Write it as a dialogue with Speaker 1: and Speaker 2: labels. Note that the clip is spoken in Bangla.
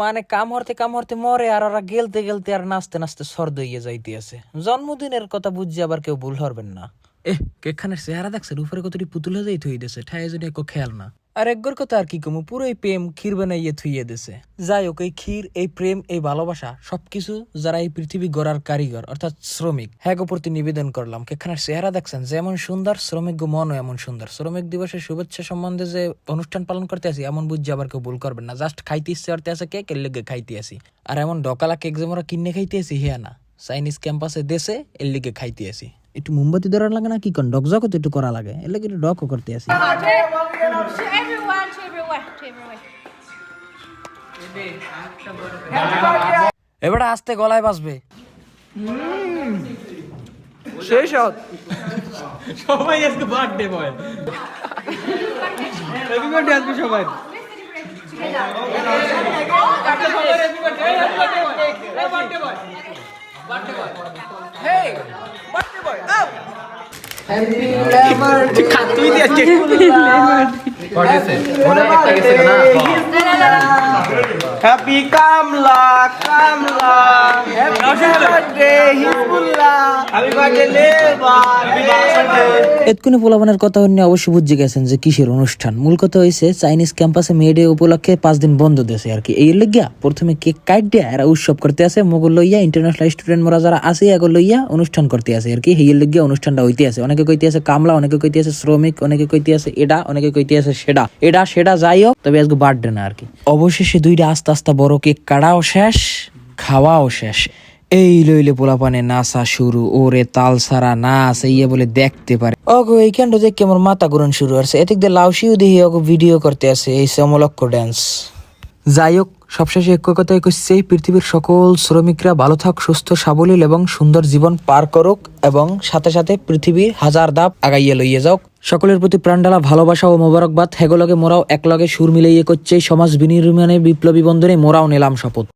Speaker 1: মানে কাম হরতে কাম হরতে মরে আর ওরা গেলতে গেলতে আর নাচতে নাচতে সর্দ হইয়া যাইতে আছে জন্মদিনের কথা বুঝছি আবার কেউ ভুল হরবেন না। এ কেখানের চেহারা দেখছে উপরে কতটি পুতুল হয়ে যাইতে থুই ঠায় যদি খেয়াল না। আর একগর কথা আর কি কমু পুরো এই প্রেম ক্ষীর বানাইয়ে থুইয়ে দেছে। যাই হোক এই ক্ষীর, এই প্রেম, এই ভালোবাসা সবকিছু যারা এই পৃথিবী গড়ার কারিগর, অর্থাৎ শ্রমিক হ্যাগো প্রতি নিবেদন করলাম। কেখানের চেহারা দেখছেন, যেমন সুন্দর, শ্রমিক মনও এমন সুন্দর। শ্রমিক দিবসের শুভেচ্ছা সম্বন্ধে যে অনুষ্ঠান পালন করতে আসি, এমন বুঝছি আবার কেউ ভুল করবেন না। জাস্ট খাইতে ইচ্ছে করতে আছে, কেক এর লেগে খাইতে আসি। আর এমন ডকালা কেক যে মোরা কিনে খাইতে আসি হ্যাঁ না। চাইনিজ ক্যাম্পাসে দেশে এর লিগে খাইতে আসি। একটু মোমবাতি ধরার লাগে না কি কন ডক জগত একটু করা লাগে। এর লাগে একটু ডকও করতে আসি. এবারে আস্তে গলায় বাজবে।
Speaker 2: সেই সৎ
Speaker 3: সবাই আজকে বার্থডে বয় হ্যাপি বার্থডে আজকে সবাই। তুই দিয়ে
Speaker 2: happy Kamala Kamala. Happy birthday Hezbollah. Happy birthday Labour
Speaker 1: এতকুনি পোলাপানের কথা হন্য অবশ্যই বুঝে গেছেন যে কিসের অনুষ্ঠান। মূল কথা হয়েছে চাইনিজ ক্যাম্পাসে মেয়েডে উপলক্ষে পাঁচ দিন বন্ধ দিয়েছে আর কি। এই লেগিয়া প্রথমে কেক কাট দিয়া এরা উৎসব করতে আছে মোগল লইয়া ইন্টারন্যাশনাল স্টুডেন্ট মোরা যারা আছে এগো লইয়া অনুষ্ঠান করতে আছে আর কি। এই লেগিয়া অনুষ্ঠানটা হইতে আছে অনেকে কইতে আছে কামলা অনেকে কইতে আছে শ্রমিক অনেকে কইতে আছে এটা অনেকে কইতে আছে সেটা এটা সেটা যাই হোক তবে আজকে বার্থডে না আর কি। অবশেষে দুইটা আস্তে আস্তে বড় কেক কাটাও শেষ? খাওয়াও শেষ। এই লইলে পোলাপানে নাচা শুরু। ওরে তাল সারা নাচ ইয়ে বলে দেখতে পারে। অগো এইখানটা দেখে আমার মাথা ঘুরন শুরু আছে এদিক দিয়ে লাউসিও দেখি অগো ভিডিও করতে আছে এই সমলক্ষ ড্যান্স যাই হোক, সবশেষে এক কথাই কইছে পৃথিবীর সকল শ্রমিকরা ভালো থাক, সুস্থ, সাবলীল এবং সুন্দর জীবন পার করুক এবং সাথে সাথে পৃথিবীর হাজার ধাপ আগাইয়ে লইয়ে যাওক। সকলের প্রতি প্রাণডালা ভালোবাসা ও মোবারকবাদ। হেগলগে মোরাও একলগে সুর মিলাইয়ে করছে। সমাজ বিনির্মাণে বিপ্লবী বন্ধনে মোরাও নিলাম শপথ।